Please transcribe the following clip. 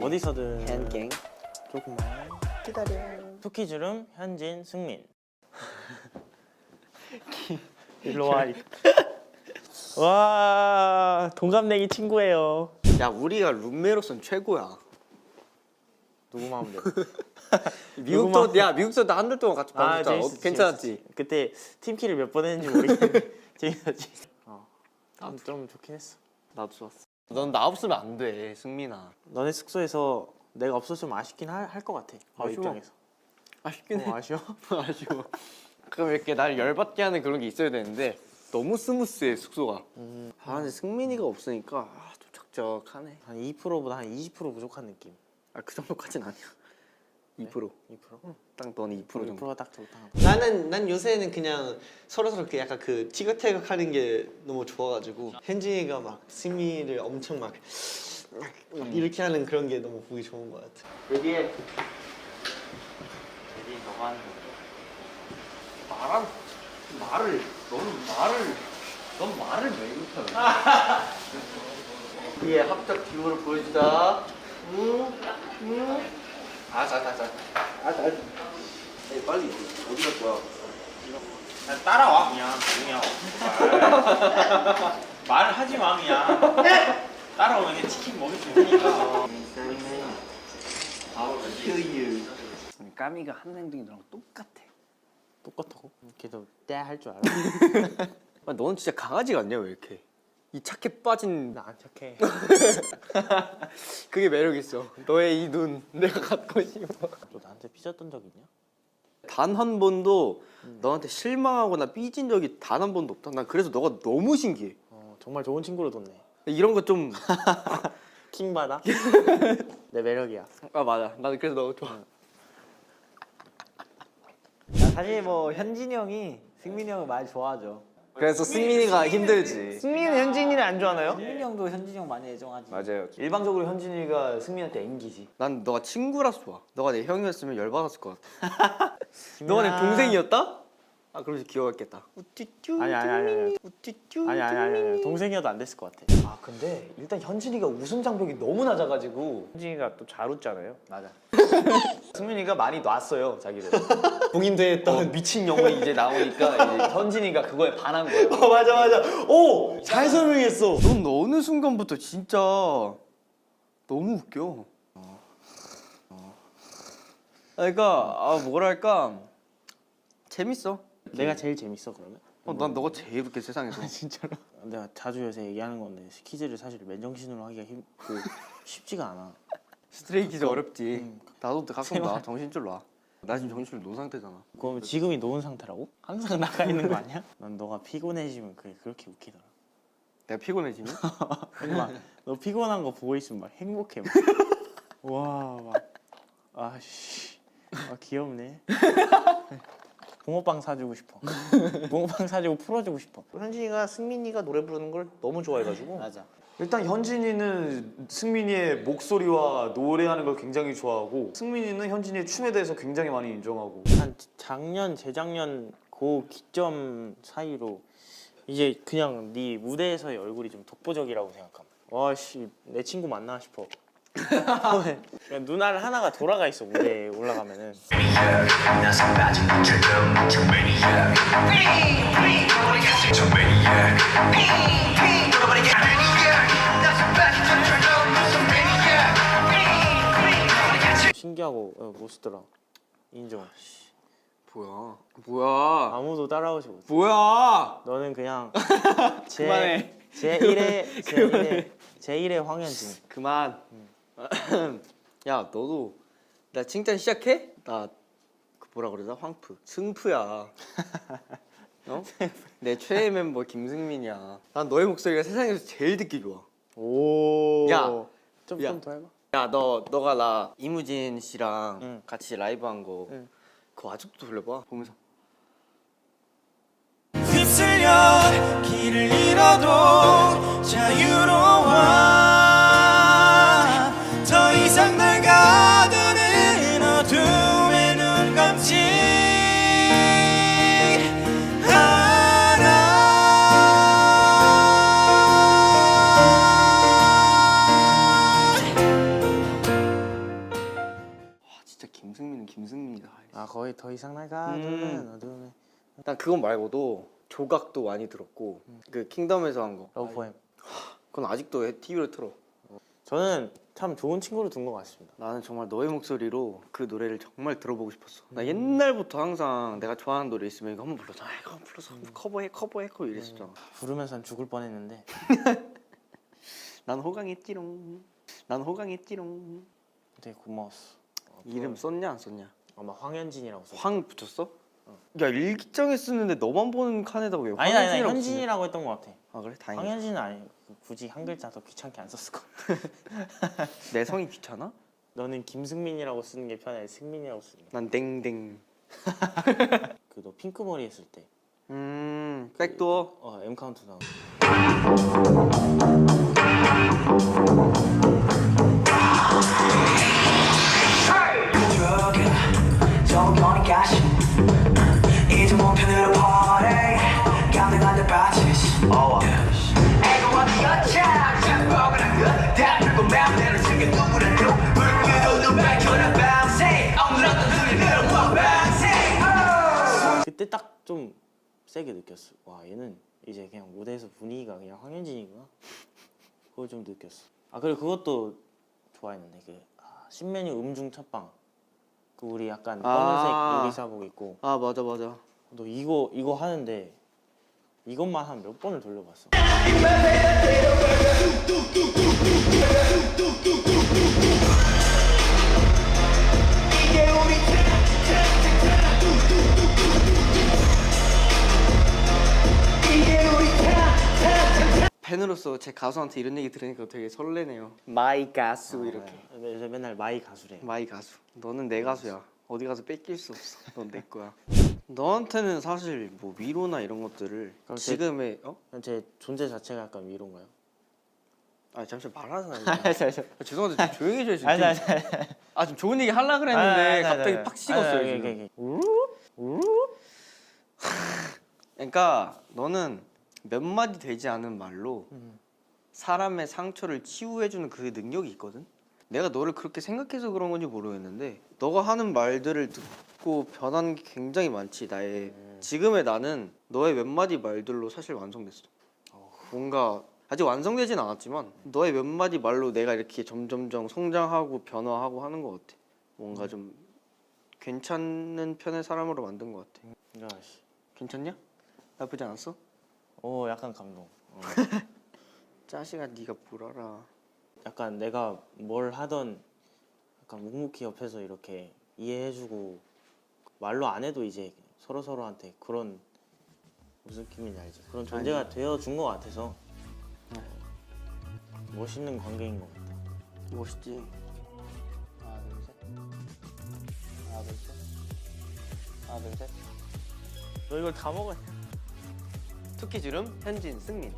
어디서든 헨갱 조금만 기다려. 투키주름 현진 승민 일로 와. 와 동갑내기 친구예요. 야 우리가 룸메로선 최고야. 누구 마음대로. 미국도 야 미국도 한 달 동안 같이 아, 봤었잖아. 어, 재밌었지, 괜찮았지? 재밌었지. 그때 팀키를 몇 번 했는지 모르겠는데 재밌었지. 어. 좀, 좀 좋긴 했어. 나도 좋았어. 넌 나 없으면 안 돼, 승민아. 너네 숙소에서 내가 없었으면 아쉽긴 할 것 같아. 너 아쉬워. 입장에서. 아쉽긴 해. 어, 아쉬워? 아쉬워. 그럼 이렇게 날 열받게 하는 그런 게 있어야 되는데 너무 스무스해 숙소가. 음, 아 근데 승민이가 없으니까 아, 좀 적적하네. 한 2%보다 한 20% 부족한 느낌. 아 그 정도까진 아니야. 2%. 2%? 딱 너는 2% 정도. 2%가 딱 적당하다. 나는 난 요새는 그냥 서로 서로 그 약간 그 티격태격하는 게 너무 좋아가지고 현진이가 막 승민이를 엄청 막, 막 이렇게 하는 그런 게 너무 보기 좋은 것 같아. 여기에 여기 너가 하는 거. 말한 말을 너는 말을 넌 말을 왜 이렇게 우리의 합작 듀오를 보여주자. 음, 음. 아, 자, 자, 자. 아, 자. 에이, 빨리 어디 갈 거야? 그냥 따라와 그냥 그냥 말을 하지 마 그냥 따라오면 그냥 치킨 먹을 수 있으니까 아. 까미가 하는 행동이 너랑 똑같아. 똑같다고? 걔도 떼할 줄 알아? 아, 너는 진짜 강아지 같냐 왜 이렇게? 이 착해 빠진 나 안 착해 그게 매력 있어. 너의 이 눈 내가 갖고 싶어. 너 나한테 삐졌던 적 있냐? 단 한 번도 너한테 실망하거나 삐진 적이 단 한 번도 없다. 난 그래서 너가 너무 신기해. 어 정말 좋은 친구로 뒀네 이런 거 좀 아 킹 받아? 내 매력이야 맞아. 나는 그래서 너 좋아. 사실 뭐 현진이 형이 승민이 형을 많이 좋아하죠. 그래서 승민이가 힘들지. 승민이는 현진이를 안 좋아하나요? 승민이 형도 현진이 형 많이 애정하지. 맞아요. 일방적으로 현진이가 승민한테 앵기지. 난 너가 친구라서 좋아. 너가 내 형이었으면 열받았을 것 같아. 너가 내 동생이었다? 아 그럼 귀여웠겠다. 우쭈쭈. 아니, 아니, 아니, 아니. 우쭈쭈. 아니 아니 아니, 아니 동생이어도 안 됐을 것 같아 아 근데 일단 현진이가 웃음 장벽이 너무 낮아가지고 현진이가 또 잘 웃잖아요. 맞아. 승민이가 많이 놨어요 자기를. 봉인됐던 미친 영웅이 이제 나오니까 이제 현진이가 그거에 반한 거예요. 어 맞아 맞아. 오 잘 설명했어. 넌 어느 순간부터 진짜 너무 웃겨. 그러니까 아 뭐랄까 재밌어. 내가 제일 재밌어 그러면? 어, 난 너가 제일 웃겨 세상에서. 진짜로? 내가 자주 요새 얘기하는 건데 퀴즈를 사실 맨정신으로 하기가 힘, 그, 쉽지가 않아 스트레이키즈 어렵지. 음. 나도 가끔 나 정신줄 놔. 나 지금 정신줄 놓은 상태잖아. 그러면 지금이 놓은 상태라고? 항상 나가 있는 거 아니야? 난 너가 피곤해지면 그게 그렇게 웃기더라 내가 피곤해지면? 막, 너 피곤한 거 보고 있으면 막 행복해 막. 와, 막. 아씨. 아, 귀엽네. 붕어빵 사주고 싶어. 붕어빵 사주고 풀어주고 싶어. 현진이가 승민이가 노래 부르는 걸 너무 좋아해가지고 맞아. 일단 현진이는 승민이의 목소리와 노래하는 걸 굉장히 좋아하고 승민이는 현진이의 춤에 대해서 굉장히 많이 인정하고 한 작년, 재작년 그 기점 사이로 이제 그냥 네 무대에서의 얼굴이 좀 독보적이라고 생각함. 와씨 내 친구 맞나 싶어. 그냥 눈알 하나가 돌아가 있어 무대에 올라가면은. 신기하고 어, 멋있더라. 인정. 뭐야? 뭐야? 아무도 따라오지 못해. 뭐야? 너는 그냥 제 그만해. 제 1의 제 1의 제 1의 황현진. 그만. 야 너도 나 칭찬 시작해? 나 그 뭐라 그러자 황프 승프야. 어? 내 최애 멤버 김승민이야. 난 너의 목소리가 세상에서 제일 듣기 좋아. 오. 야. 좀 야. 좀더 해봐. 야 너 너가 나 이무진 씨랑 응. 같이 라이브 한 거 응. 그거 아직도 돌려봐 보면서 휩쓸려 길을 잃어도 자유로워 진짜 김승민은 김승민이다. 아 거의 더 이상 날 가두는 음. 어둠에 난 그건 말고도 조각도 많이 들었고 그 킹덤에서 한 거. 러브 포엠. 그건 아직도 TV로 틀어. 저는 참 좋은 친구를 둔 것 같습니다. 나는 정말 너의 목소리로 그 노래를 정말 들어보고 싶었어. 나 옛날부터 항상 내가 좋아하는 노래 있으면 이거 한번 불러줘. 아 이거 한번 불러서 커버해 커버해 커버 이랬었잖아. 부르면서 죽을 뻔했는데 난 호강했지롱. 난 호강했지롱. 되게 고마웠어. 이름 썼냐 안 썼냐? 아마 황현진이라고 써. 황 붙였어? 야 일기장에 쓰는데 너만 보는 칸에다가 왜 아니 아니 황현진이라고 현진이라고 했던 것 같아. 쓰냐? 아 그래 다행이다. 황현진은 아니 굳이 한 글자 더 귀찮게 안 썼을 것 같아. 내 성이 귀찮아? 너는 김승민이라고 쓰는 게 편해. 승민이라고 쓰는 게. 난 댕댕. 그너 핑크 머리 했을 때. 음 백도어. 어 M 카운트 나온. 그때 딱 좀 세게 느꼈어. 와 얘는 이제 그냥 무대에서 분위기가 그냥 황현진이구나. 그걸 좀 느꼈어. 아 그리고 그것도 좋아했는데 그 아, 신메뉴 음중 첫방. 그 우리 약간 검은색 아. 유리사복 입고 아 맞아 맞아. 너 이거 이거 하는데 이것만 한 몇 번을 돌려봤어. 팬으로서 제 가수한테 이런 얘기 들으니까 되게 설레네요. 마이 가수 이렇게. 네, 요새 맨날 마이 가수래. 마이 가수. 너는 내 가수야. 어디 가서 뺏길 수 없어. 넌 내 거야. 너한테는 사실 뭐 위로나 이런 것들을 그럼 제- 지금의 어? 제 존재 자체가 약간 위로인가요? 아 잠시 말하잖아. 아, 죄송한데 좀 조용히 해줘야지. 아니, 아니, 아좀 좋은 얘기 하려 그랬는데 갑자기 팍 식었어요 지금. 그러니까 너는 몇 마디 되지 않은 말로 사람의 상처를 치유해주는 그 능력이 있거든. 내가 너를 그렇게 생각해서 그런 건지 모르겠는데 너가 하는 말들을 듣고 변한 게 굉장히 많지 나의 지금의 나는 너의 몇 마디 말들로 사실 완성됐어. 뭔가 아직 완성되진 않았지만 너의 몇 마디 말로 내가 이렇게 점점점 성장하고 변화하고 하는 것 같아. 뭔가 좀 괜찮은 편의 사람으로 만든 것 같아. 야 씨. 괜찮냐? 나쁘지 않았어? 오 약간 감동. 어. 짜식아 네가 뭘 알아? 약간 내가 뭘 하던 약간 묵묵히 옆에서 이렇게 이해해주고 말로 안 해도 이제 서로 서로한테 그런 무슨 느낌인지 알지? 그런 존재가 되어준 것 같아서. 어, 멋있는 관계인 것 같다. 멋있지? 하나 둘셋. 하나 둘셋. 하나 둘셋. 너 이걸 다 먹어야 투키 주름 현진 승민